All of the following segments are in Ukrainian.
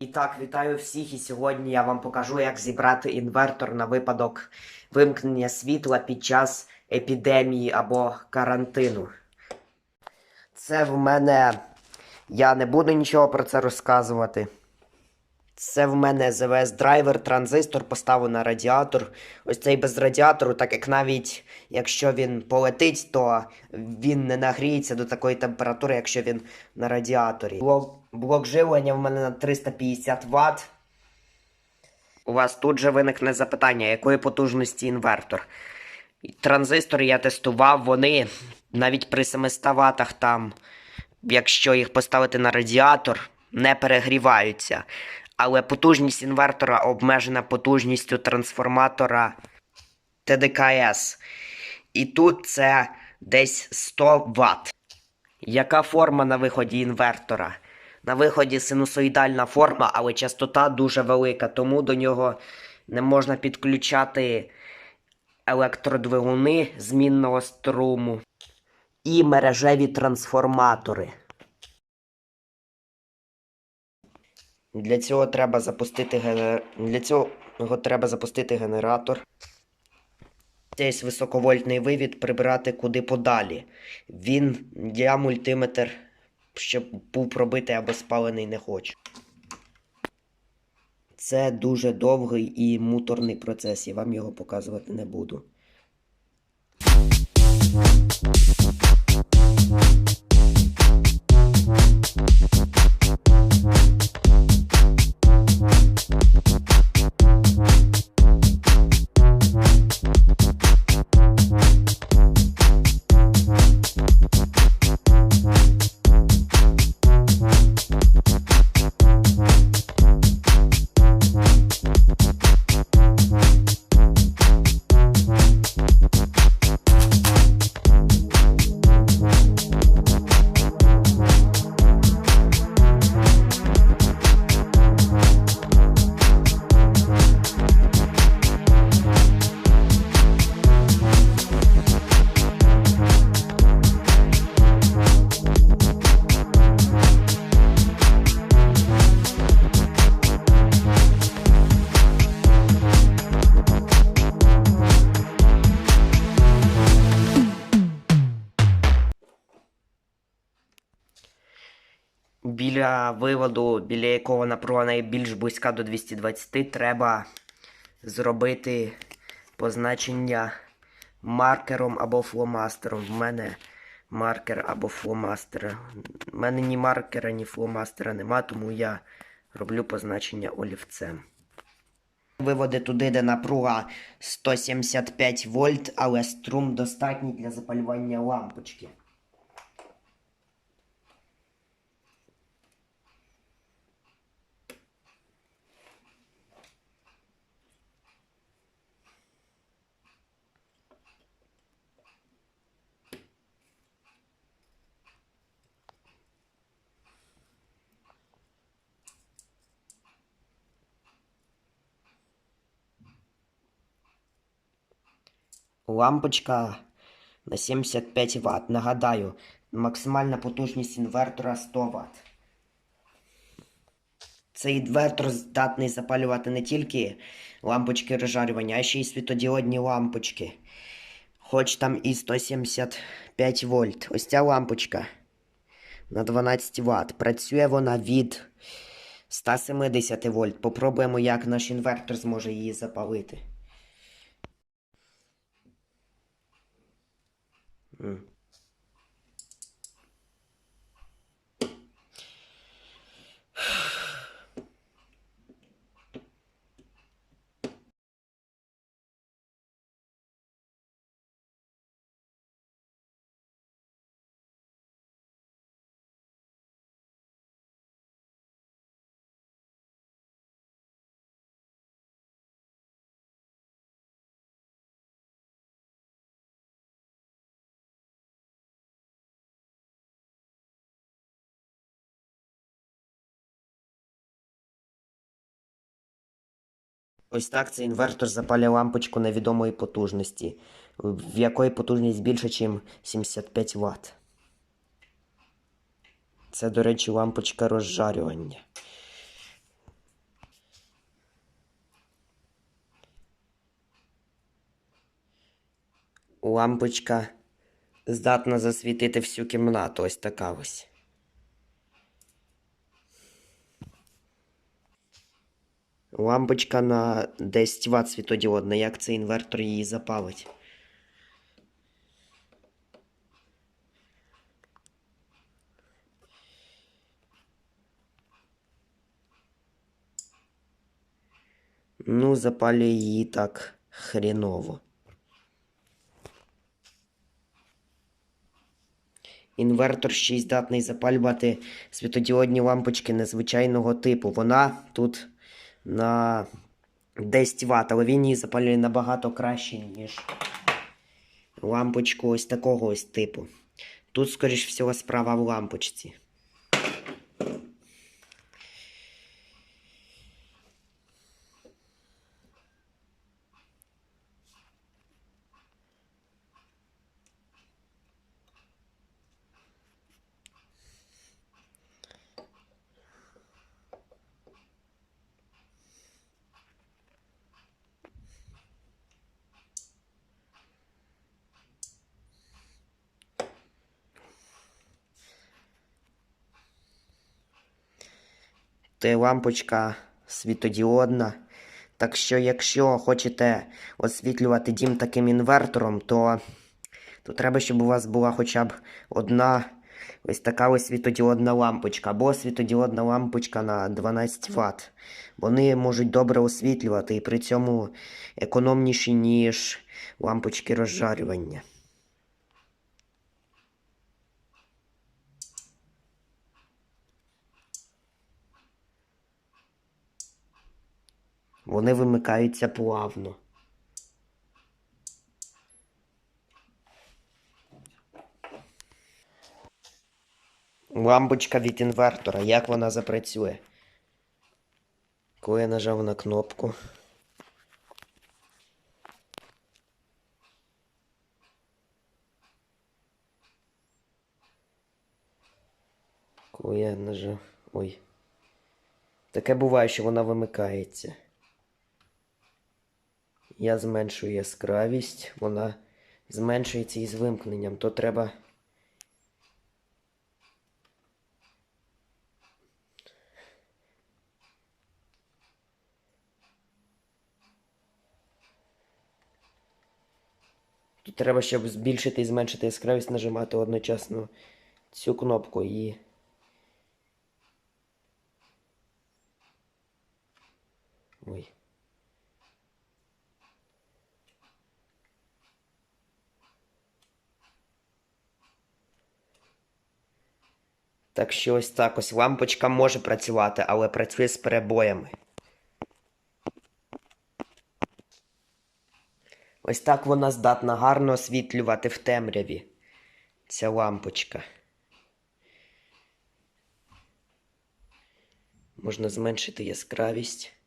І так, вітаю всіх, і сьогодні я вам покажу, як зібрати інвертор на випадок вимкнення світла під час епідемії або карантину. Це в мене. Я не буду нічого про це розказувати. Це в мене ЗВС драйвер, транзистор поставив на радіатор. Ось цей без радіатору, так як навіть якщо він полетить, то він не нагріється до такої температури, якщо він на радіаторі. Блок, блок живлення в мене на 350 Вт. У вас тут же виникне запитання, якої потужності інвертор. Транзистори я тестував, вони навіть при 700 Вт там, якщо їх поставити на радіатор, не перегріваються. Але потужність інвертора обмежена потужністю трансформатора ТДКС. І тут це десь 100 Вт. Яка форма на виході інвертора? На виході синусоїдальна форма, але частота дуже велика, тому до нього не можна підключати електродвигуни змінного струму і мережеві трансформатори. Для цього треба запустити генер... Для цього треба запустити генератор. Цей високовольтний вивід прибрати куди подалі. Він я мультиметр, щоб був пробитий або спалений не хочу. Це дуже довгий і муторний процес, я вам його показувати не буду. Виводу, біля якого напруга найбільш близька до 220, треба зробити позначення маркером або фломастером. В мене маркер або фломастер. У мене ні маркера, ні фломастера нема, тому я роблю позначення олівцем. Виводи туди, де напруга 175 вольт, але струм достатній для запалювання лампочки. Лампочка на 75 Вт. Нагадаю, максимальна потужність інвертора 100 Вт. Цей інвертор здатний запалювати не тільки лампочки розжарювання, а ще й світодіодні лампочки. Хоч там і 175 вольт. Ось ця лампочка на 12 Вт. Працює вона від 170 вольт. Попробуємо, як наш інвертор зможе її запалити. Mm. Ось так цей інвертор запалює лампочку невідомої потужності, в якої потужність більше, ніж 75 Вт. Це, до речі, лампочка розжарювання. Лампочка здатна засвітити всю кімнату. Ось така ось. Лампочка на 10 Вт світодіодна. Як цей інвертор її запалить? Ну, запалює її так хріново. Інвертор ще й здатний запалювати світодіодні лампочки незвичайного типу. Вона тут на 10 Вт, але він її запалює набагато краще, ніж лампочку ось такого ось типу. Тут, скоріш всього, справа в лампочці. Це лампочка світодіодна. Так що, якщо хочете освітлювати дім таким інвертором, то, то треба, щоб у вас була хоча б одна ось така ось світодіодна лампочка, або світодіодна лампочка на 12 Вт. Вони можуть добре освітлювати і при цьому економніші, ніж лампочки розжарювання. Вони вимикаються плавно. Лампочка від інвертора. Як вона запрацює? Коли я нажав на кнопку. Коли я нажав. Ой. Таке буває, що вона вимикається. Я зменшую яскравість, вона зменшується із вимкненням, то треба. Тут треба, щоб збільшити і зменшити яскравість, нажимати одночасно цю кнопку і. Ой. Так що ось так ось лампочка може працювати, але працює з перебоями. Ось так вона здатна гарно освітлювати в темряві. Ця лампочка. Можна зменшити яскравість.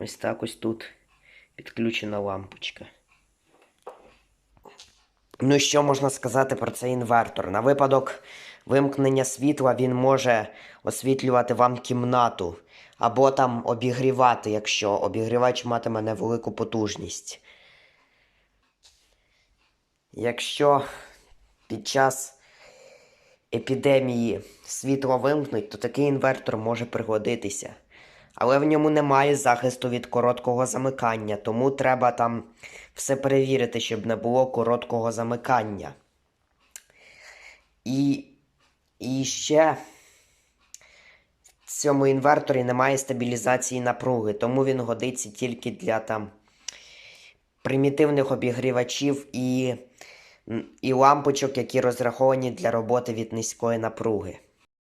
Ось так ось тут підключена лампочка. Ну і що можна сказати про цей інвертор? На випадок вимкнення світла він може освітлювати вам кімнату або там обігрівати, якщо обігрівач матиме невелику потужність. Якщо під час епідемії світло вимкнуть, то такий інвертор може пригодитися. Але в ньому немає захисту від короткого замикання, тому треба там все перевірити, щоб не було короткого замикання. І, і ще в цьому інверторі немає стабілізації напруги, тому він годиться тільки для там примітивних обігрівачів і, і лампочок, які розраховані для роботи від низької напруги.